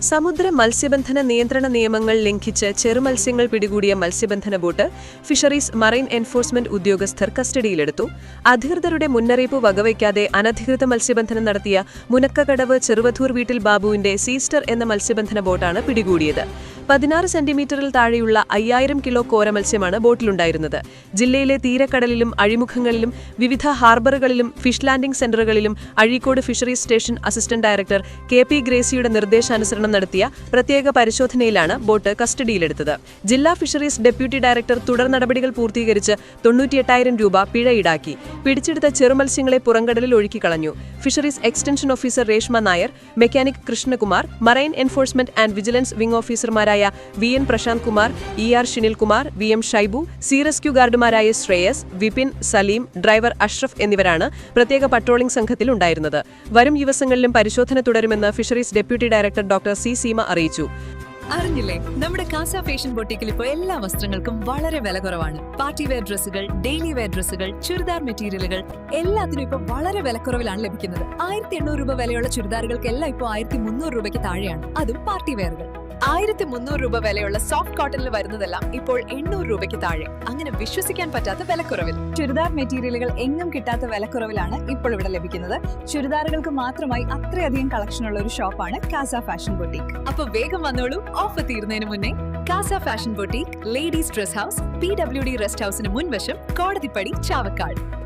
സമുദ്ര മത്സ്യബന്ധന നിയന്ത്രണ നിയമങ്ങൾ ലംഘിച്ച് ചെറുമത്സ്യങ്ങൾ പിടികൂടിയ മത്സ്യബന്ധന ബോട്ട് ഫിഷറീസ് മറൈൻ എൻഫോഴ്സ്മെന്റ് ഉദ്യോഗസ്ഥർ കസ്റ്റഡിയിലെടുത്തു. അധികൃതരുടെ മുന്നറിയിപ്പ് വകവയ്ക്കാതെ അനധികൃത മത്സ്യബന്ധനം നടത്തിയ മുനക്കകടവ് ചെറുവധൂർ വീട്ടിൽ ബാബുവിന്റെ സീസ്റ്റർ എന്ന മത്സ്യബന്ധന ബോട്ടാണ് പിടികൂടിയത്. പതിനാറ് സെന്റിമീറ്ററിൽ താഴെയുള്ള അയ്യായിരം കിലോ കോര മത്സ്യമാണ് ബോട്ടിലുണ്ടായിരുന്നത്. ജില്ലയിലെ തീരക്കടലിലും അഴിമുഖങ്ങളിലും വിവിധ ഹാർബറുകളിലും fish landing സെന്ററുകളിലും Azhikode fisheries station assistant director K P ഗ്രേസിയുടെ നിർദ്ദേശാനുസരണം നടത്തിയ പ്രത്യേക പരിശോധനയിലാണ് ബോട്ട് കസ്റ്റഡിയിലെടുത്തത്. ജില്ലാ ഫിഷറീസ് ഡെപ്യൂട്ടി ഡയറക്ടർ തുടർ നടപടികൾ പൂർത്തീകരിച്ച് തൊണ്ണൂറ്റിയെട്ടായിരം രൂപ പിഴ ഈടാക്കി. പിടിച്ചെടുത്ത ചെറുമത്സ്യങ്ങളെ പുറംകടലിൽ ഒഴുക്കിക്കളഞ്ഞു fisheries extension officer Reshma Nair mechanic Krishnakumar marine enforcement and vigilance wing ഓഫീസർമാരായ V N Prashanth Kumar E R Shinilkumar V M Shaibu C rescue ഗാർഡുമാരായ Shreyas Vipin Saleem driver Ashraf എന്നിവരാണ് പ്രത്യേക പട്രോളിംഗ് സംഘത്തിൽ ഉണ്ടായിരുന്നത്. വരും ദിവസങ്ങളിലും പരിശോധന തുടരുമെന്ന് fisheries deputy director doctor C Seema അറിയിച്ചു. അറിഞ്ഞില്ലേ? നമ്മുടെ കാസ ഫാഷൻ ബൊട്ടിക്കിൽ ഇപ്പോൾ എല്ലാ വസ്ത്രങ്ങൾക്കും വളരെ വില കുറവാണ്. പാർട്ടി വെയർ ഡ്രസ്സുകൾ ഡെയിലി വെയർ ഡ്രസ്സുകൾ ചുരിദാർ മെറ്റീരിയലുകൾ എല്ലാത്തിനും ഇപ്പോൾ വളരെ വിലക്കുറവിലാണ് ലഭിക്കുന്നത്. ആയിരത്തി എണ്ണൂറ് രൂപ വിലയുള്ള ചുരിദാറുകൾക്കെല്ലാം ഇപ്പോൾ ആയിരത്തി മുന്നൂറ് രൂപയ്ക്ക് താഴെയാണ്. അതും പാർട്ടി വെയറുകൾ. ആയിരത്തി മുന്നൂറ് രൂപ വിലയുള്ള സോഫ്റ്റ് കോട്ടണിൽ വരുന്നതെല്ലാം ഇപ്പോൾ എണ്ണൂറ് രൂപയ്ക്ക് താഴെ. അങ്ങനെ വിശ്വസിക്കാൻ പറ്റാത്ത വിലക്കുറവിൽ. ചുരിദാർ മെറ്റീരിയലുകൾ എങ്ങും കിട്ടാത്ത വിലക്കുറവിലാണ് ഇപ്പോൾ ഇവിടെ ലഭിക്കുന്നത്. ചുരിദാറുകൾക്ക് മാത്രമായി അത്രയധികം കളക്ഷൻ ഉള്ള ഒരു ഷോപ്പാണ് കാസ ഫാഷൻ ബൊട്ടീക്ക് അപ്പൊ വേഗം വന്നോളൂ ഓഫർ തീരുന്നതിന് മുന്നേ. Casa fashion boutique ladies dress house P W D rest ഹൗസിന് മുൻവശം കോടതിപ്പടി ചാവക്കാട്.